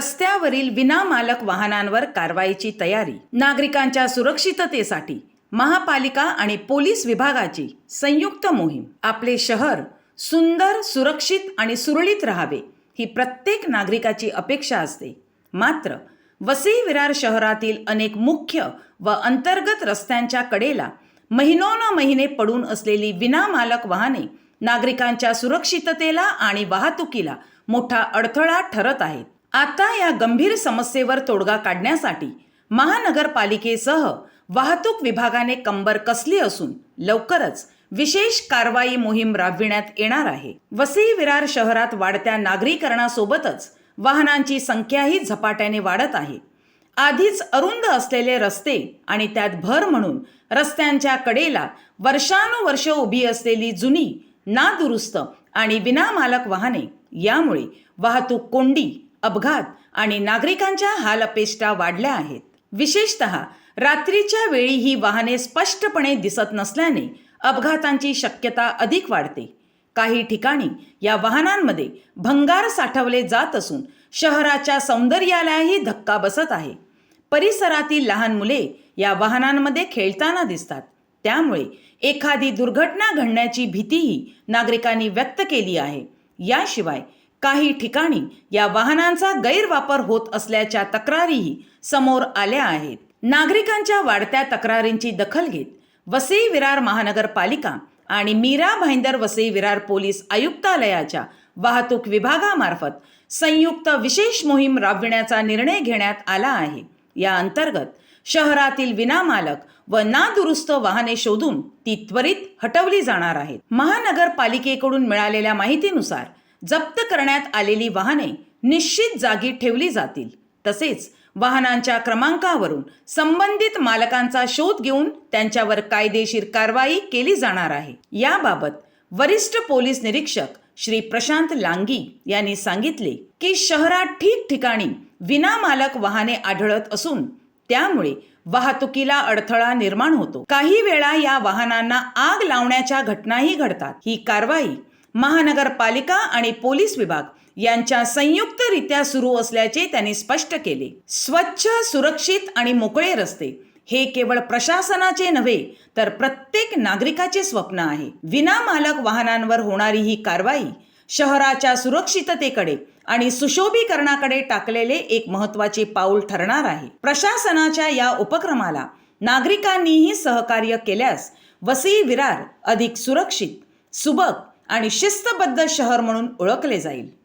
रस्त्यावरील विनामालक वाहनांवर कारवाईची तयारी नागरिकांच्या सुरक्षिततेसाठी महापालिका आणि पोलीस विभागाची संयुक्त मोहीम. आपले शहर सुंदर सुरक्षित आणि सुरळीत राहावे ही प्रत्येक नागरिकाची अपेक्षा असते. मात्र वसई विरार शहरातील अनेक मुख्य व अंतर्गत रस्त्यांच्या कडेला महिनोन महिने पडून असलेली विनामालक वाहने नागरिकांच्या सुरक्षिततेला आणि वाहतुकीला मोठा अडथळा ठरत आहेत. आता या गंभीर समस्येवर तोडगा काढण्यासाठी महानगरपालिकेसह वाहतूक विभागाने कंबर कसली असून लवकरच विशेष कारवाई मोहीम राबविण्यात येणार आहे. वसई विरार शहरात वाढत्या नागरीकरणासोबतच वाहनांची संख्याही झपाट्याने वाढत आहे. आधीच अरुंद असलेले रस्ते आणि त्यात भर म्हणून रस्त्यांच्या कडेला वर्षानुवर्ष उभी असलेली जुनी नादुरुस्त आणि विनामालक वाहने यामुळे वाहतूक कोंडी अपघात आणि नागरिकांच्या हालअपेष्टा वाढल्या आहेत. विशेषत रात्रीच्या वेळी ही वाहने स्पष्टपणे दिसत नसल्याने अपघातांची शक्यता अधिक वाढते. काही ठिकाणी या वाहनांमध्ये भंगार साठवले जात असून शहराच्या सौंदर्यालाही धक्का बसत आहे. परिसरातील लहान मुले या वाहनांमध्ये खेळताना दिसतात. त्यामुळे एखादी दुर्घटना घडण्याची भीतीही नागरिकांनी व्यक्त केली आहे. याशिवाय काही ठिकाणी या वाहनांचा गैरवापर होत असल्याच्या तक्रारीही समोर आल्या आहेत. नागरिकांच्या वाढत्या तक्रारींची दखल घेत वसई विरार महानगरपालिका आणि मीरा भाईंदर वसई विरार पोलीस आयुक्तालयाच्या वाहतूक विभागामार्फत संयुक्त विशेष मोहीम राबविण्याचा निर्णय घेण्यात आला आहे. या अंतर्गत शहरातील विनामालक व नादुरुस्त वाहने शोधून ती त्वरित हटवली जाणार आहेत. महानगरपालिकेकडून मिळालेल्या माहितीनुसार जप्त करण्यात आलेली वाहने निश्चित जागी ठेवली जातील. तसेच वाहनांच्या क्रमांकावरून संबंधित मालकांचा शोध घेऊन त्यांच्यावर कायदेशीर कारवाई केली जाणार आहे. याबाबत वरिष्ठ पोलीस निरीक्षक श्री प्रशांत लांगी यांनी सांगितले की शहरात ठिकठिकाणी विनामालक वाहने आढळत असून त्यामुळे वाहतुकीला अडथळा निर्माण होतो. काही वेळा या वाहनांना आग लावण्याच्या घटनाही घडतात. ही कारवाई महानगरपालिका आणि पोलीस विभाग यांच्या संयुक्तरित्या सुरू असल्याचे त्यांनी स्पष्ट केले. स्वच्छ सुरक्षित आणि मोकळे रस्ते हे केवळ प्रशासनाचे नव्हे तर प्रत्येक नागरिकाचे स्वप्न आहे. विनामालक वाहनांवर होणारी ही कारवाई शहराच्या सुरक्षिततेकडे आणि सुशोभीकरणाकडे टाकलेले एक महत्त्वाचे पाऊल ठरणार आहे. प्रशासनाच्या या उपक्रमाला नागरिकांनीही सहकार्य केल्यास वसई विरार अधिक सुरक्षित सुबक आणि शिस्तबद्ध शहर म्हणून ओळखले जाईल.